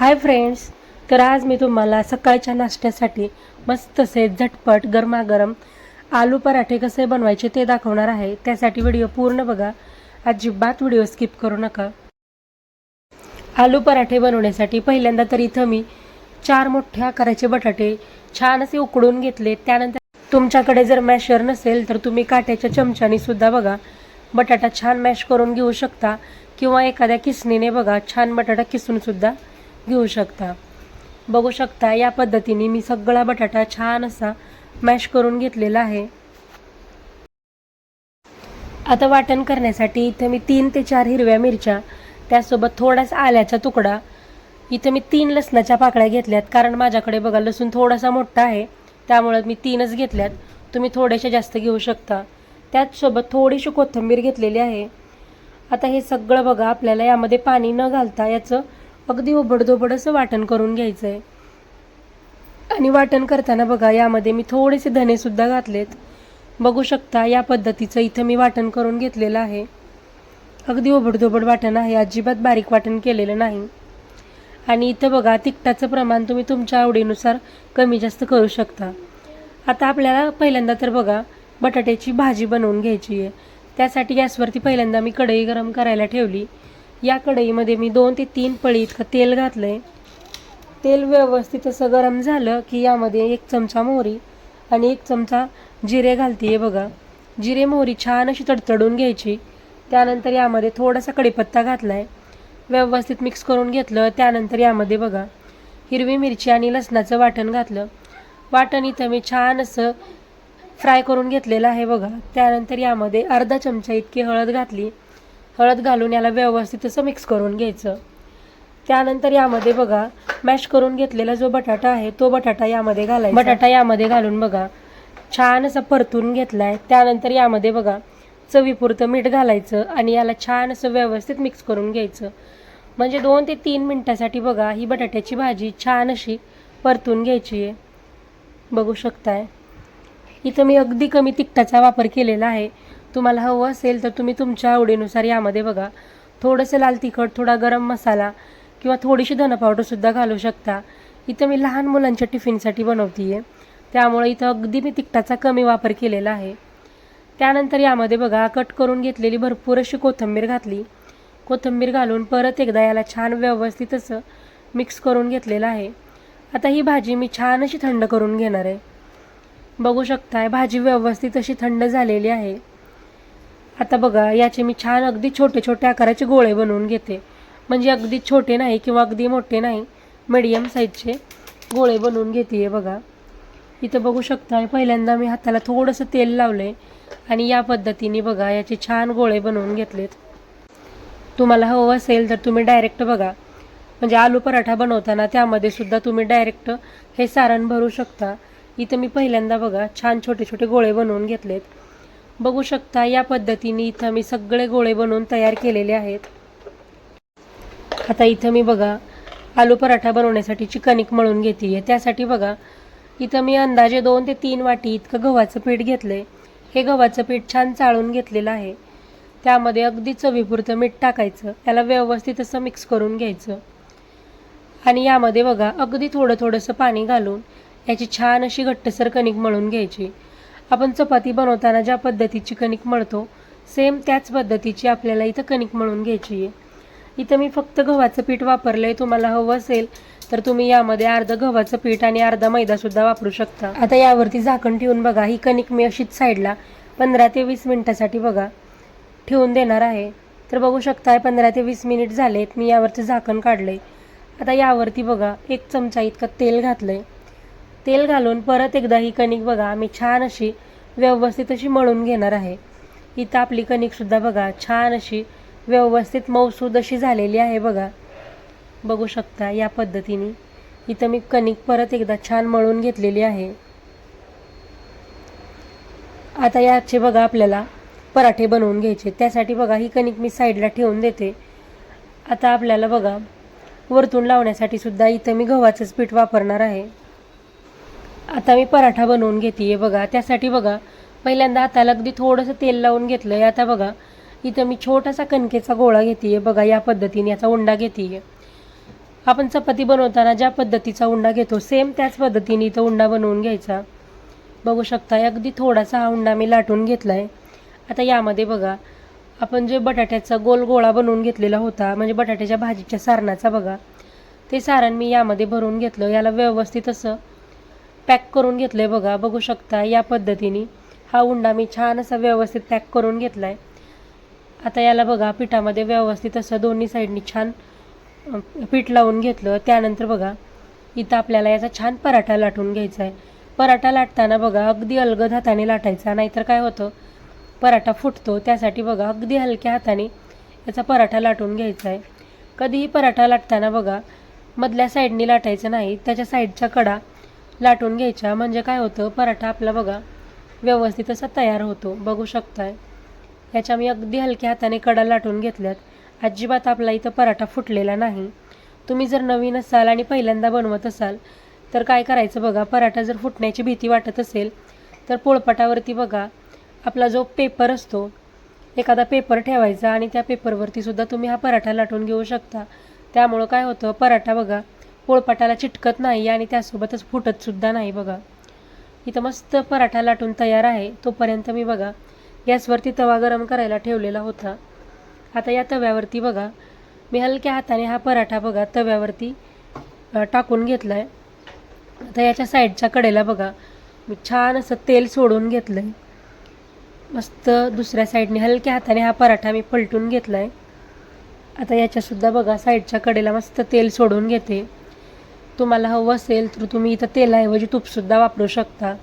Hi friends तर आज मी तुम्हाला सकाळच्या नाश्त्यासाठी मस्त से झटपट गरमागरम आलू पराठे कसे बनवायचे ते दाखवणार आहे. त्यासाठी व्हिडिओ पूर्ण बघा. अजिबात व्हिडिओ स्किप करू नका. आलू पराठे बनवण्यासाठी पहिल्यांदा तर इथं मी चार मोठ्या आकाराचे बटाटे छान असे उकडून घेतले. त्यानंतर तुमच्याकडे जर मॅशर नसेल तर तुम्ही काट्याच्या चमच्याने सुद्धा बघा. बटाटा छान मॅश करून घेऊ शकता. किंवा एखाद्या किसणीने बघा छान बटाटा किसूनसुद्धा घेऊ शकता. बघू शकता या पद्धतीने मी सगळा बटाटा छान असा मॅश करून घेतलेला आहे. आता वाटण करण्यासाठी इथं मी तीन ते चार हिरव्या मिरच्या त्यासोबत थोडासा आल्याचा तुकडा इथं मी तीन लसणाच्या पाकळ्या घेतल्यात कारण माझ्याकडे बघा लसूण थोडासा मोठा आहे त्यामुळं मी तीनच घेतल्यात. तुम्ही थोड्याशा जास्त घेऊ शकता. त्याचसोबत थोडीशी कोथिंबीर घेतलेली आहे. आता हे सगळं बघा आपल्याला यामध्ये पाणी न घालता याचं अगदी ओबडधोबड असं वाटण करून घ्यायचं आहे आणि वाटण करताना बघा यामध्ये मी थोडेसे धनेसुद्धा घातलेत. बघू शकता या पद्धतीचं इथं मी वाटण करून घेतलेलं आहे. अगदी ओबडधोबड वाटण आहे अजिबात बारीक वाटण केलेलं नाही. आणि इथं बघा तिखटाचं प्रमाण तुम्ही तुमच्या आवडीनुसार कमी जास्त करू शकता. आता आपल्याला पहिल्यांदा तर बघा बटाट्याची भाजी बनवून घ्यायची आहे. त्यासाठी गॅसवरती पहिल्यांदा मी कढई गरम करायला ठेवली. या कढईमध्ये मी दोन ते तीन पळी इतकं तेल घातलं आहे तेल व्यवस्थित असं गरम झालं की यामध्ये एक चमचा मोहरी आणि एक चमचा जिरे घालते बघा. जिरे मोहरी छान अशी तडतडून घ्यायची. त्यानंतर यामध्ये थोडासा कढीपत्ता घातला आहे व्यवस्थित मिक्स करून घेतलं. त्यानंतर यामध्ये बघा हिरवी मिरची आणि लसणाचं वाटण घातलं. वाटण इथं मी छान असं फ्राय करून घेतलेलं आहे बघा. त्यानंतर यामध्ये अर्धा चमचा इतकी हळद घातली. हळद घालून याला व्यवस्थित असं मिक्स करून घ्यायचं. त्यानंतर यामध्ये बघा मॅश करून घेतलेला जो बटाटा आहे तो बटाटा यामध्ये घालायचा. बटाटा यामध्ये घालून बघा छान असं परतून घेतला आहे त्यानंतर यामध्ये बघा चवीपुरतं मीठ घालायचं आणि याला छान असं व्यवस्थित मिक्स करून घ्यायचं. म्हणजे दोन ते तीन मिनटासाठी बघा ही बटाट्याची भाजी छान अशी परतून घ्यायची आहे. बघू शकताय. इथं मी अगदी कमी तिखटाचा वापर केलेला आहे. तुम्हाला हवं असेल तर तुम्ही तुमच्या आवडीनुसार यामध्ये बघा. थोडंसं लाल तिखट थोडा गरम मसाला किंवा थोडीशी धन पावडरसुद्धा घालू शकता. इथं मी लहान मुलांच्या टिफिनसाठी बनवते आहे त्यामुळे इथं अगदी मी तिखटाचा कमी वापर केलेला आहे. त्यानंतर यामध्ये बघा कट करून घेतलेली भरपूर अशी कोथिंबीर घातली. कोथिंबीर घालून परत एकदा याला छान व्यवस्थित असं मिक्स करून घेतलेलं आहे. आता ही भाजी मी छान अशी थंड करून घेणार आहे. बघू शकताय भाजी व्यवस्थित अशी थंड झालेली आहे. आता बघा याचे मी छान अगदी छोटे छोटे आकाराचे गोळे बनवून घेते. म्हणजे अगदी छोटे नाही किंवा अगदी मोठे नाही मीडियम साईजचे गोळे बनवून घेते बघा. इथं बघू शकता पहिल्यांदा मी हाताला थोडंसं तेल लावलं आहे आणि या पद्धतीने बघा याचे छान गोळे बनवून घेतलेत. तुम्हाला हवं असेल तर तुम्ही डायरेक्ट बघा. म्हणजे आलू पराठा बनवताना त्यामध्ये सुद्धा तुम्ही डायरेक्ट हे सारण भरू शकता. इथं मी पहिल्यांदा बघा छान छोटे छोटे गोळे बनवून घेतलेत. बघू शकता या पद्धतीने इथं मी सगळे गोळे बनवून तयार केलेले आहेत. आता इथं मी बघा आलू पराठा बनवण्यासाठी कणिक मळून घेते आहे त्यासाठी बघा इथं मी अंदाजे दोन ते तीन वाटी इतकं गव्हाचं पीठ घेतलं आहे हे गव्हाचं पीठ छान चाळून घेतलेलं आहे. त्यामध्ये अगदी चवीपुरतं मीठ टाकायचं. त्याला व्यवस्थित असं मिक्स करून घ्यायचं. आणि यामध्ये बघा अगदी थोडं थोडंसं पाणी घालून याची छान अशी घट्टसर कणिक मळून घ्यायची. आपण चपाती बनवताना ज्या पद्धतीची कणिक मळतो सेम त्याच पद्धतीची आपल्याला इथं कणिक मळून घ्यायची आहे. इथं मी फक्त गव्हाचं पीठ वापरलं आहे तुम्हाला हवं असेल तर तुम्ही यामध्ये अर्ध गव्हाचं पीठ आणि अर्धा मैदासुद्धा वापरू शकता. आता यावरती झाकण ठेवून बघा ही कणिक मी अशीच साईडला पंधरा ते वीस मिनटासाठी बघा ठेवून देणार आहे. तर बघू शकताय पंधरा ते वीस मिनिट झालेत मी यावरचं झाकण काढलं आहे आता यावरती बघा एक चमचा इतकं तेल घातलं आहे तेल घालून परत एकदा ही कणिक बघा मी छान अशी व्यवस्थित अशी मळून घेणार आहे. इथं आपली कणिकसुद्धा बघा छान अशी व्यवस्थित मऊसूद अशी झालेली आहे बघा. बघू शकता या पद्धतीने. इथं मी कणिक परत एकदा छान मळून घेतलेली आहे. आता याचे बघा आपल्याला पराठे बनवून घ्यायचे. त्यासाठी बघा ही कणिक मी साईडला ठेवून देते. आता आपल्याला बघा वरतून लावण्यासाठी सुद्धा इथं मी गव्हाचंच पीठ वापरणार आहे. आता मी पराठा बनवून घेते आहे बघा. त्यासाठी बघा पहिल्यांदा हाताला अगदी थोडंसं तेल लावून घेतलं आहे. आता बघा इथं मी छोटासा कणकेचा गोळा घेते आहे बघा या पद्धतीने याचा उंडा घेते आहे आपण चपाती बनवताना ज्या पद्धतीचा उंडा घेतो सेम त्याच पद्धतीने इथं उंडा बनवून घ्यायचा. बघू शकता अगदी थोडासा हा उंडा मी लाटून घेतला आहे आता यामध्ये बघा आपण जे बटाट्याचा गोल गोळा बनवून घेतलेला होता म्हणजे बटाट्याच्या भाजीच्या सारणाचा बघा ते सारण मी यामध्ये भरून घेतलं. याला व्यवस्थित असं पॅक करून घेतलं आहे बघा बघू शकता या पद्धतीने. हा उंडा मी छान असा व्यवस्थित पॅक करून घेतला आहे आता याला बघा पिठामध्ये व्यवस्थित असं दोन्ही साईडनी छान पीठ लावून घेतलं. त्यानंतर बघा इथं आपल्याला याचा छान पराठा लाटून घ्यायचा आहे. पराठा लाटताना बघा अगदी अलगद हाताने लाटायचा नाहीतर काय होतं? पराठा फुटतो. त्यासाठी बघा अगदी हलक्या हाताने याचा पराठा लाटून घ्यायचा आहे. कधीही पराठा लाटताना बघा मधल्या साईडनी लाटायचं नाही त्याच्या साईडच्या कडा लाटून घ्यायच्या. म्हणजे काय होतं पराठा आपला बघा व्यवस्थित असा तयार होतो. बघू शकताय. याच्या मी अगदी हलक्या हाताने कडा लाटून घेतल्यात. अजिबात आपला इथं पराठा फुटलेला नाही. तुम्ही जर नवीन असाल आणि पहिल्यांदा बनवत असाल तर काय करायचं बघा पराठा जर फुटण्याची भीती वाटत असेल तर पोळपाटावरती बघा आपला जो पेपर असतो एखादा पेपर ठेवायचा आणि त्या पेपरवरती सुद्धा तुम्ही हा पराठा लाटून घेऊ शकता. त्यामुळं काय होतं पराठा बघा पोळपाटाला चिटकत नाही आणि त्यासोबतच फुटतसुद्धा नाही बघा. इथं मस्त पराठा लाटून तयार आहे. तोपर्यंत मी बघा गॅसवरती तवा गरम करायला ठेवलेला होता. आता या तव्यावरती बघा मी हलक्या हाताने हा पराठा बघा तव्यावरती टाकून घेतला आहे आता याच्या साईडच्या कडेला बघा मी छान असं तेल सोडून घेतलं आहे मस्त दुसऱ्या साईडने हलक्या हाताने हा पराठा मी पलटून घेतला आहे आता याच्यासुद्धा बघा साईडच्या कडेला मस्त तेल सोडून घेते. तुम्हाला हवं असेल तर तुम्ही इथं तेलाऐवजी तूपसुद्धा वापरू शकता.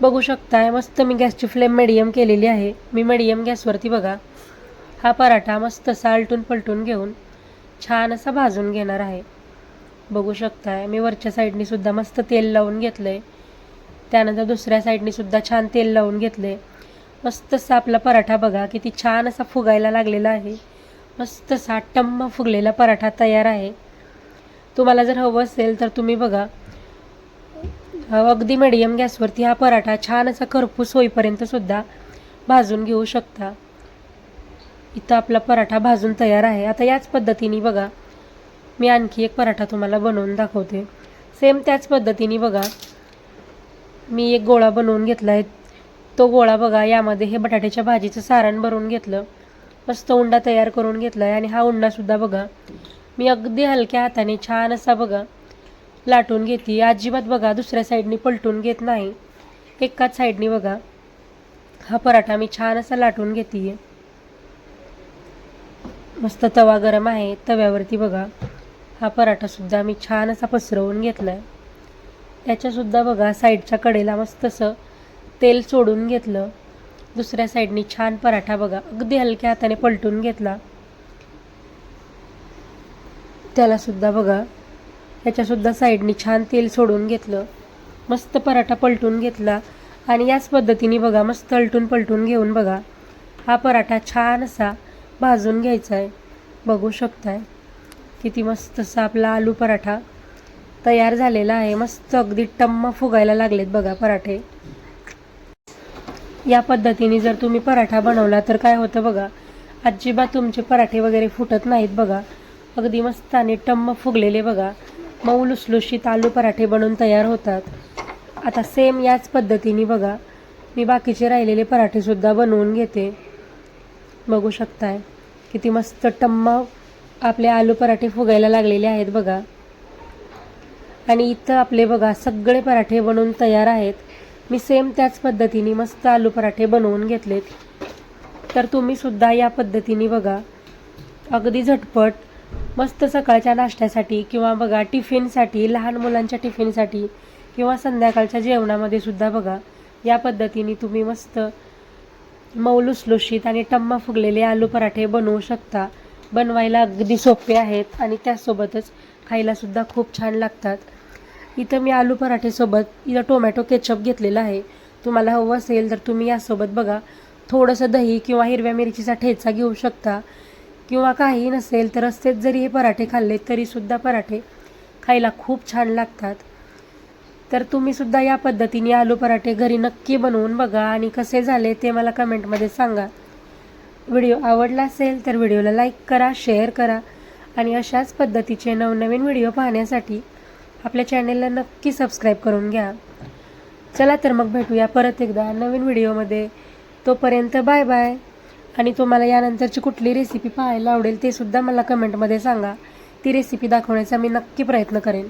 बघू शकताय मस्त मी गॅसची फ्लेम मिडियम केलेली आहे. मी मिडियम गॅसवरती बघा. हा पराठा मस्त आलटून पलटून घेऊन छान असा भाजून घेणार आहे. बघू शकताय मी वरच्या साईडनी सुद्धा मस्त तेल लावून घेतलं आहे त्यानंतर दुसऱ्या साईडनी सुद्धा छान तेल लावून घेतलं आहे मस्त असा आपला पराठा बघा किती छान असा फुगायला लागलेला आहे. मस्त असा टम्म फुगलेला पराठा तयार आहे. तुम्हाला जर हवं असेल तर तुम्ही बघा. अगदी मिडियम गॅसवरती हा पराठा छान असा खरपूस होईपर्यंत सुद्धा भाजून घेऊ शकता. इथं आपला पराठा भाजून तयार आहे. आता याच पद्धतीने बघा. मी आणखी एक पराठा तुम्हाला बनवून दाखवते. सेम त्याच पद्धतीने बघा. मी एक गोळा बनवून घेतला आहे. तो गोळा बघा यामध्ये हे बटाट्याच्या भाजीचं सारण भरून घेतलं. मस्त उंडा तयार करून घेतला आहे आणि हा उंडासुद्धा बघा. मी अगदी हलक्या हाताने छान असा बघा लाटून घेते. अजिबात बघा दुसऱ्या साईडनी पलटून घेत नाही. एकाच साईडनी बघा. हा पराठा मी छान असा लाटून घेते. मस्त तवा गरम आहे तव्यावरती बघा. हा पराठासुद्धा मी छान असा पसरवून घेतला आहे त्याच्यासुद्धा बघा साईडच्या कडेला मस्त असं तेल सोडून घेतलं. दुसऱ्या साईडनी छान पराठा बघा. अगदी हलक्या हाताने पलटून घेतला. त्यालासुद्धा बघा. ह्याच्यासुद्धा साईडनी छान तेल सोडून घेतलं. मस्त पराठा पलटून घेतला. आणि याच पद्धतीने बघा मस्त अलटून पलटून घेऊन बघा. हा पराठा छान असा भाजून घ्यायचा आहे बघू शकताय. किती मस्त असा आपला आलू पराठा तयार झालेला आहे. मस्त अगदी टम्म फुगायला लागलेत बघा पराठे. या पद्धतीने जर तुम्ही पराठा बनवला तर काय होतं बघा अजिबात तुमचे पराठे वगैरे फुटत नाहीत बघा. अगदी मस्त आणि टम्म फुगलेले बघा. मऊ लुसलुशीत आलू पराठे बनवून तयार होतात. आता सेम याच पद्धतीने बघा. मी बाकीचे राहिलेले पराठेसुद्धा बनवून घेते. बघू शकताय. किती मस्त टम्म आपले आलू पराठे फुगायला लागलेले आहेत बघा. आणि इथं आपले बघा सगळे पराठे बनवून तयार आहेत. मी सेम त्याच पद्धतीने मस्त आलू पराठे बनवून घेतलेत. तर तुम्ही सुद्धा या पद्धतीने बघा. अगदी झटपट मस्त सकाळच्या नाश्त्यासाठी किंवा बघा टिफिनसाठी लहान मुलांच्या टिफिनसाठी किंवा संध्याकाळच्या जेवणामध्ये सुद्धा बघा या पद्धतीने तुम्ही मस्त मौलुसलुशीत आणि टम्मा फुगलेले आलू पराठे बनवू शकता. बनवायला अगदी सोपे आहेत आणि त्यासोबतच खायलासुद्धा खूप छान लागतात. इथं मी आलू पराठेसोबत इथं टोमॅटो केचप घेतलेला आहे. तुम्हाला हवं असेल तर तुम्ही यासोबत बघा थोडंसं दही किंवा हिरव्या मिरचीचा ठेचा घेऊ शकता. किंवा काही नसेल तर रस्तेत जरी हे पराठे खाल्ले तरीसुद्धा पराठे खायला खूप छान लागतात. तर तुम्हीसुद्धा या पद्धतीने आलू पराठे घरी नक्की बनवून बघा आणि कसे झाले ते मला कमेंटमध्ये सांगा. व्हिडिओ आवडला असेल तर व्हिडिओला लाईक करा शेअर करा आणि अशाच पद्धतीचे नवनवीन व्हिडिओ पाहण्यासाठी आपल्या चॅनेलला नक्की सबस्क्राईब करून घ्या. चला तर मग भेटूया परत एकदा नवीन व्हिडिओमध्ये. तोपर्यंत बाय बाय आणि तुम्हाला यानंतरची कुठली रेसिपी पाहायला आवडेल ते सुद्धा मला कमेंटमध्ये सांगा. ती रेसिपी दाखवण्याचा मी नक्की प्रयत्न करेन.